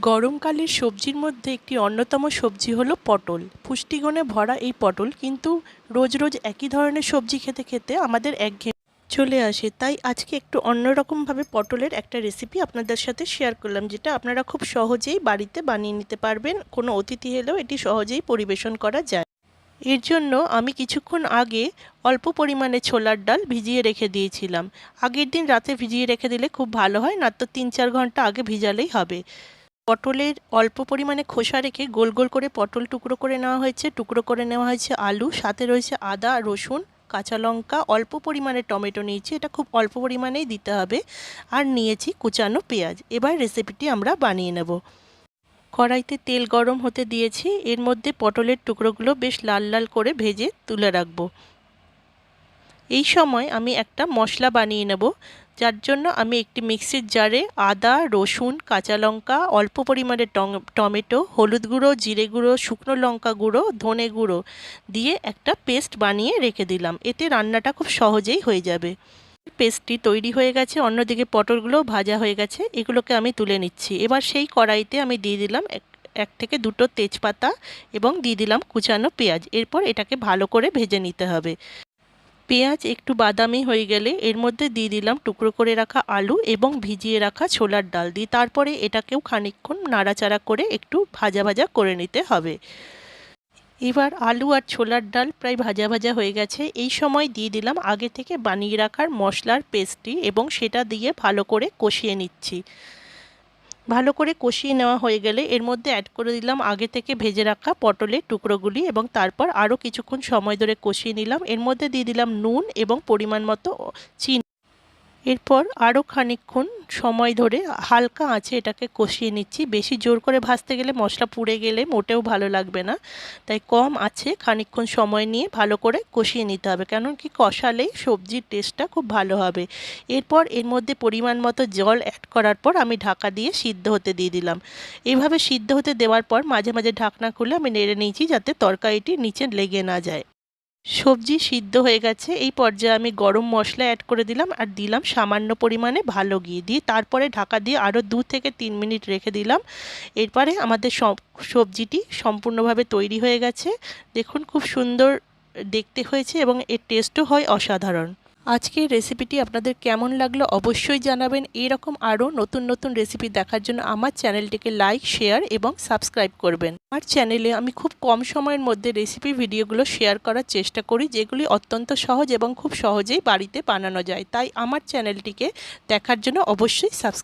গরমকালের সবজির মধ্যে একটি অন্যতম সবজি হলো পটল। পুষ্টিগুণে ভরা এই পটল কিন্তু রোজ রোজ একই ধরনের সবজি খেতে খেতে আমাদের একঘেয়ে চলে আসে। তাই আজকে একটু অন্যরকমভাবে পটলের একটা রেসিপি আপনাদের সাথে শেয়ার করলাম, যেটা আপনারা খুব সহজেই বাড়িতে বানিয়ে নিতে পারবেন। কোনো অতিথি এলেও এটি সহজেই পরিবেশন করা যায়। এর জন্য আমি কিছুক্ষণ আগে অল্প পরিমাণে ছোলার ডাল ভিজিয়ে রেখে দিয়েছিলাম। আগের দিন রাতে ভিজিয়ে রেখে দিলে খুব ভালো হয়, না তো তিন চার ঘণ্টা আগে ভিজালেই হবে। পটলের অল্প পরিমাণে খোসা রেখে গোল গোল করে পটল টুকরো করে নেওয়া হয়েছে। টুকরো করে নেওয়া হয়েছে আলু, সাথে রয়েছে আদা, রসুন, কাঁচা লঙ্কা, অল্প পরিমাণে টমেটো নিয়েছি। এটা খুব অল্প পরিমাণেই দিতে হবে। আর নিয়েছি কুচানো পেঁয়াজ। এবার রেসিপিটি আমরা বানিয়ে নেব। কড়াইতে তেল গরম হতে দিয়েছি। এর মধ্যে পটলের টুকরোগুলো বেশ লাল লাল করে ভেজে তুলে রাখব। এই সময় আমি একটা মশলা বানিয়ে নেব, যার জন্য আমি একটি মিক্সির জারে আদা, রসুন, কাঁচা লঙ্কা, অল্প পরিমাণে টমেটো, হলুদ গুঁড়ো, জিরে গুঁড়ো, শুকনো লঙ্কা গুঁড়ো, ধনে গুঁড়ো দিয়ে একটা পেস্ট বানিয়ে রেখে দিলাম। এতে রান্নাটা খুব সহজেই হয়ে যাবে। পেস্টটি তৈরি হয়ে গেছে, অন্যদিকে পটলগুলো ভাজা হয়ে গেছে, এগুলোকে আমি তুলে নিচ্ছি। এবার সেই কড়াইতে আমি দিয়ে দিলাম এক থেকে দুটো তেজপাতা এবং দিয়ে দিলাম কুচানো পেঁয়াজ। এরপর এটাকে ভালো করে ভেজে নিতে হবে। পেঁয়াজ একটু বাদামি হয়ে গেলে এর মধ্যে দিয়ে দিলাম টুকরো করে রাখা আলু এবং ভিজিয়ে রাখা ছোলার ডাল দিই তারপরে এটাকেও খানিকক্ষণ নাড়াচাড়া করে একটু ভাজা ভাজা করে নিতে হবে। এবার আলু আর ছোলার ডাল প্রায় ভাজা ভাজা হয়ে গেছে। এই সময় দিয়ে দিলাম আগে থেকে বানিয়ে রাখার মশলার পেস্টটি এবং সেটা দিয়ে ভালো করে কষিয়ে নিচ্ছি। ভালো করে কষিয়ে নেওয়া হয়ে গেলে এর মধ্যে অ্যাড করে দিলাম আগে থেকে ভেজে রাখা পটলের টুকরোগুলি এবং তারপর আরও কিছুক্ষণ সময় ধরে কষিয়ে নিলাম। এর মধ্যে দিয়ে দিলাম নুন এবং পরিমাণ মতো চিনি। এরপর আরও খানিকক্ষণ সময় ধরে হালকা আঁচে এটাকে কষিয়ে নিচ্ছি। বেশি জোর করে ভাজতে গেলে মশলা পুড়ে গেলে মোটেও ভালো লাগবে না। তাই কম আছে খানিকক্ষণ সময় নিয়ে ভালো করে কষিয়ে নিতে হবে। কেন কি কষালেই সবজির টেস্টটা খুব ভালো হবে। এরপর এর মধ্যে পরিমাণ মতো জল অ্যাড করার পর আমি ঢাকা দিয়ে সিদ্ধ হতে দিয়ে দিলাম। এভাবে সিদ্ধ হতে দেওয়ার পর মাঝে মাঝে ঢাকনা খুলে আমি নেড়ে নিয়েছি যাতে তরকারিটি নিচে লেগে না যায়। সবজি সিদ্ধ হয়ে গেছে। এই পর্যায়ে আমি গরম মশলা অ্যাড করে দিলাম আর দিলাম সামান্য পরিমাণে ভালো ঘি। দিয়ে তারপরে ঢাকা দিয়ে আরও দু থেকে তিন মিনিট রেখে দিলাম। এরপরে আমাদের সবজিটি সম্পূর্ণভাবে তৈরি হয়ে গেছে। দেখুন খুব সুন্দর দেখতে হয়েছে এবং এর টেস্টও হয় অসাধারণ। আজকের রেসিপিটি আপনাদের কেমন লাগল অবশ্যই জানাবেন। এরকম আরও নতুন নতুন রেসিপি দেখার জন্য আমার চ্যানেলটিকে লাইক শেয়ার এবং সাবস্ক্রাইব করবেন। আমার চ্যানেলে আমি খুব কম সময়ের মধ্যে রেসিপি ভিডিওগুলো শেয়ার করার চেষ্টা করি, যেগুলি অত্যন্ত সহজ এবং খুব সহজেই বাড়িতে বানানো যায়। তাই আমার চ্যানেলটিকে দেখার জন্য অবশ্যই সাবস্ক্রাইব